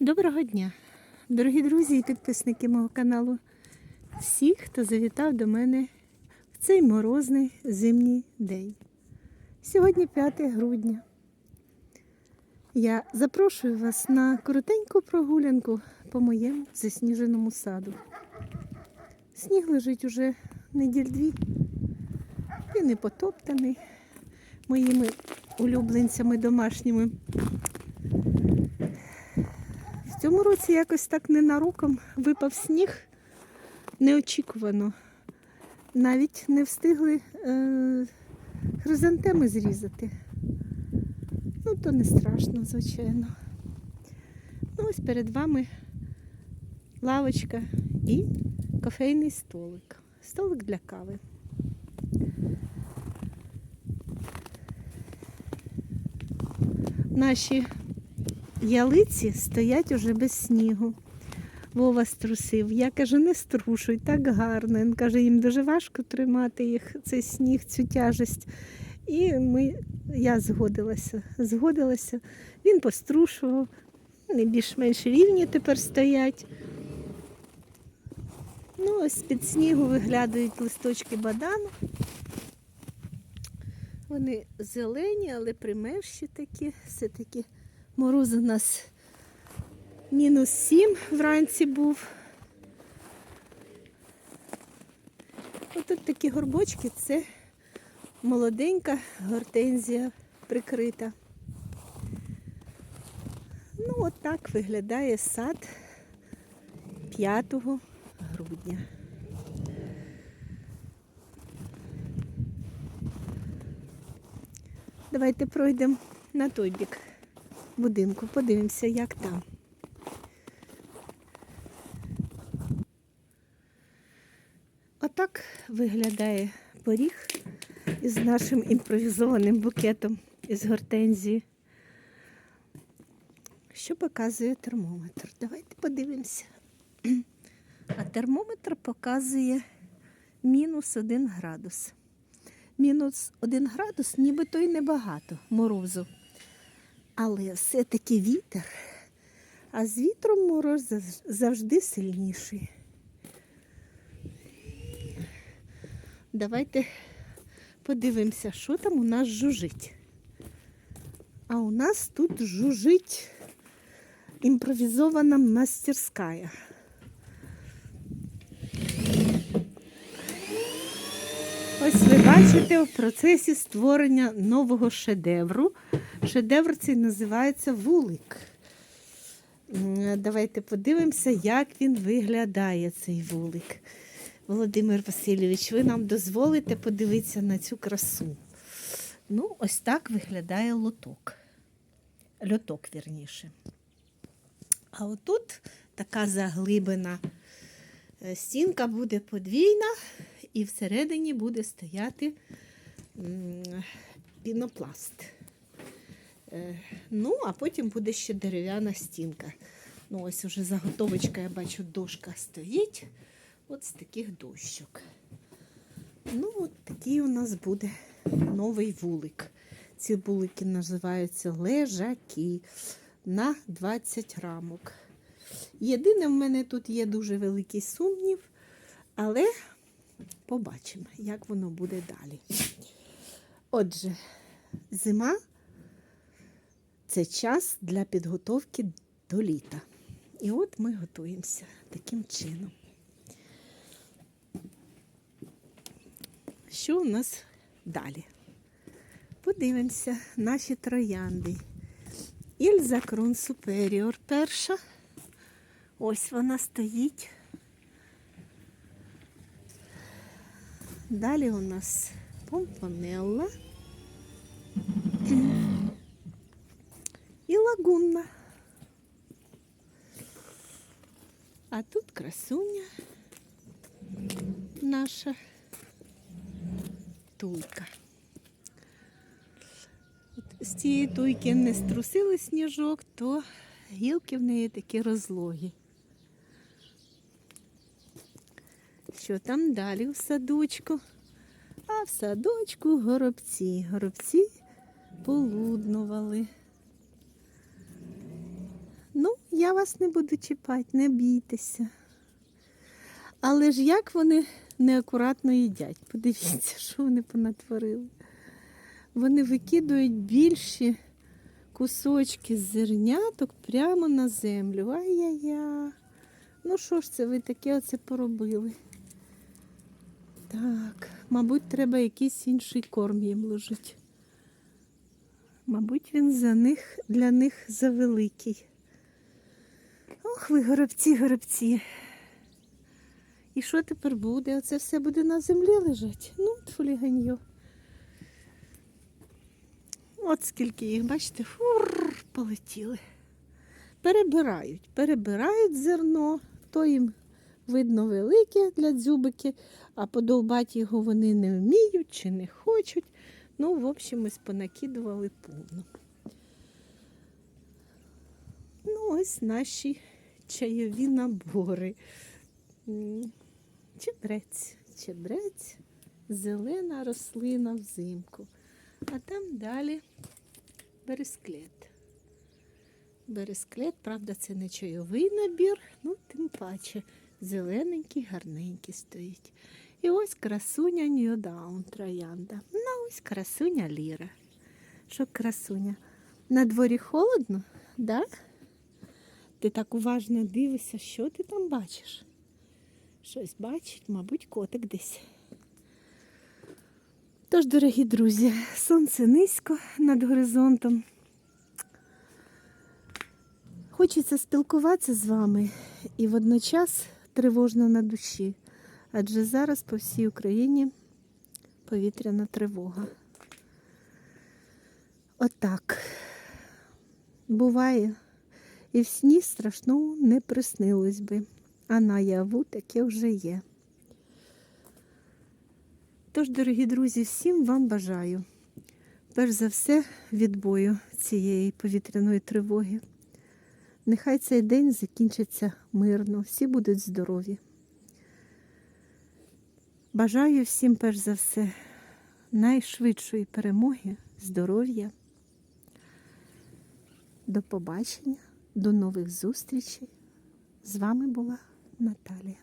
Доброго дня, дорогі друзі і підписники мого каналу. Всі, хто завітав до мене в цей морозний зимній день. Сьогодні 5 грудня. Я запрошую вас на коротеньку прогулянку по моєму засніженому саду. Сніг лежить уже неділь дві. Він не потоптаний моїми улюбленцями домашніми. Цьому році якось так ненароком випав сніг неочікувано. Навіть не встигли е, хризантеми зрізати. Ну, то не страшно, звичайно. Ну, ось перед вами лавочка і кофейний столик. Столик для кави. Наші ялиці стоять уже без снігу. Вова струсив. Я кажу, не струшуй, так гарно. Він каже, їм дуже важко тримати їх, цей сніг, цю тяжесть. І ми, я згодилася. Згодилася. Він пострушував. Вони більш-менш рівні тепер стоять. Ну, ось під снігу виглядають листочки бадану. Вони зелені, але примерші такі, все-таки Мороз у нас мінус 7 вранці був. Отут такі горбочки це молоденька гортензія прикрита. Ну, от виглядає сад 5 грудня. Давайте пройдемо на той бік будинку. Подивимося, як там. Отак виглядає поріг із нашим імпровізованим букетом із гортензії. Що показує термометр? Давайте подивимося. А термометр показує мінус один градус. Мінус один градус, нібито й небагато морозу. Але все-таки вітер, а з вітром мороз завжди сильніший. Давайте подивимося, що там у нас жужить. А у нас тут жужить імпровізована мастерська. Ось ви бачите в процесі створення нового шедевру. Шедевр цей називається вулик. Давайте подивимося, як він виглядає, цей вулик. Володимир Васильович, ви нам дозволите подивитися на цю красу. Ну, ось так виглядає лоток. Льоток, вірніше. А отут така заглибина е, стінка буде подвійна, і всередині буде стояти пінопласт. Е, Ну, а потім буде ще дерев'яна стінка. Ну, ось уже заготовочка, я бачу, дошка стоїть. От з таких дощок. Ну, от такий у нас буде новий вулик. Ці вулики називаються лежаки на 20 рамок. Єдине, в мене тут є дуже великий сумнів, але побачимо, як воно буде далі. Отже, зима це час для підготовки до літа. І от ми готуємося таким чином. Що у нас далі? Подивимося наші троянди. Ільза Крон Суперіор перша. Ось вона стоїть. Далі у нас помпонелла і лагунна. А тут красуня наша туйка. От з цієї туйки не струсили сніжок, то гілки в неї такі розлогі. Що там далі в садочку? А в садочку горобці. Горобці полуднували. Ну, Я вас не буду чіпати, не бійтеся. Але ж як вони неакуратно їдять? Подивіться, що вони понатворили. Вони викидують більші кусочки зерняток прямо на землю. Ай-яй-я. Ну що ж це ви таке оце поробили? Так, мабуть, треба якийсь інший корм їм ложити. Мабуть, він за них, для них завеликий. Ох, ви горобці, горобці. І що тепер буде? Оце все буде на землі лежати? Ну, тфуліганьо. От скільки їх, бачите, фур, полетіли. Перебирають, перебирають зерно, то їм видно велике для дзюбики, а подовбати його вони не вміють чи не хочуть. Ну, в общем, ось понакидували повно. Ну, ось наші чайові набори. Чебрець, чебрець, зелена рослина взимку. А там далі бересклет. Бересклет, правда, це не чайовий набір, ну тим паче зелененький, гарненький стоїть. І ось красуня Ньюдаун троянда. Ну, ось красуня Ліра. Що красуня? На дворі холодно, да? Ти так уважно дивишся, що ти там бачиш? Щось бачить, мабуть, котик десь. Тож, дорогі друзі, сонце низько над горизонтом. Хочеться спілкуватися з вами і водночас тривожно на душі, адже зараз по всій Україні повітряна тривога. Отак. Буває, і в сні страшно не приснилось би, а наяву таке вже є. Тож, дорогі друзі, всім вам бажаю, перш за все, відбою цієї повітряної тривоги. Нехай цей день закінчиться мирно, всі будуть здорові. Бажаю всім, перш за все, найшвидшої перемоги, здоров'я. До побачення, до нових зустрічей. З вами була Наталія.